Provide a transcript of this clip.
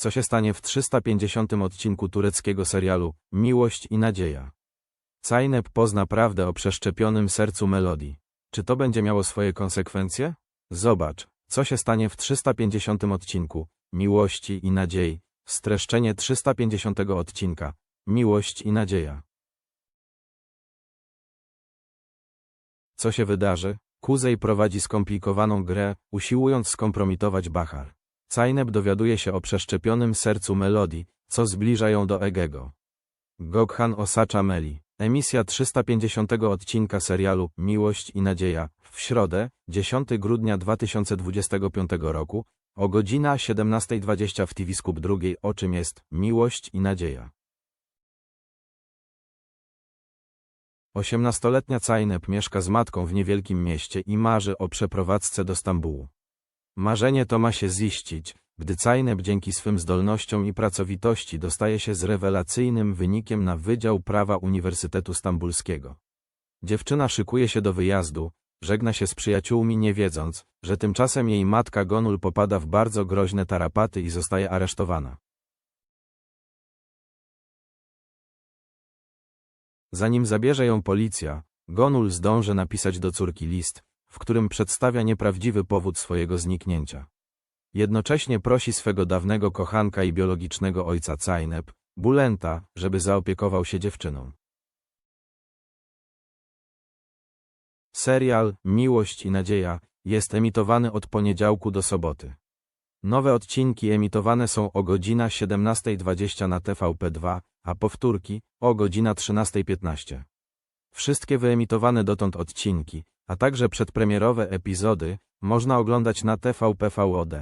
Co się stanie w 350 odcinku tureckiego serialu Miłość i Nadzieja? Zeynep pozna prawdę o przeszczepionym sercu Melodii. Czy to będzie miało swoje konsekwencje? Zobacz, co się stanie w 350 odcinku Miłości i Nadziei. Streszczenie 350 odcinka Miłość i Nadzieja. Co się wydarzy? Kuzej prowadzi skomplikowaną grę, usiłując skompromitować Bachar. Zeynep dowiaduje się o przeszczepionym sercu Melodii, co zbliża ją do Egego. Gokhan osacza Meli. Emisja 350 odcinka serialu Miłość i Nadzieja w środę, 10 grudnia 2025 roku, o godzina 17.20 w TV drugiej o czym jest Miłość i Nadzieja. Osiemnastoletnia Zeynep mieszka z matką w niewielkim mieście i marzy o przeprowadzce do Stambułu. Marzenie to ma się ziścić, gdy Zeynep dzięki swym zdolnościom i pracowitości dostaje się z rewelacyjnym wynikiem na Wydział Prawa Uniwersytetu Stambulskiego. Dziewczyna szykuje się do wyjazdu, żegna się z przyjaciółmi nie wiedząc, że tymczasem jej matka Gonul popada w bardzo groźne tarapaty i zostaje aresztowana. Zanim zabierze ją policja, Gonul zdąży napisać do córki list, w którym przedstawia nieprawdziwy powód swojego zniknięcia. Jednocześnie prosi swego dawnego kochanka i biologicznego ojca Zeynep, Bulenta, żeby zaopiekował się dziewczyną. Serial Miłość i Nadzieja jest emitowany od poniedziałku do soboty. Nowe odcinki emitowane są o godzina 17.20 na TVP2, a powtórki o godzina 13.15. Wszystkie wyemitowane dotąd odcinki, a także przedpremierowe epizody można oglądać na TVP VOD.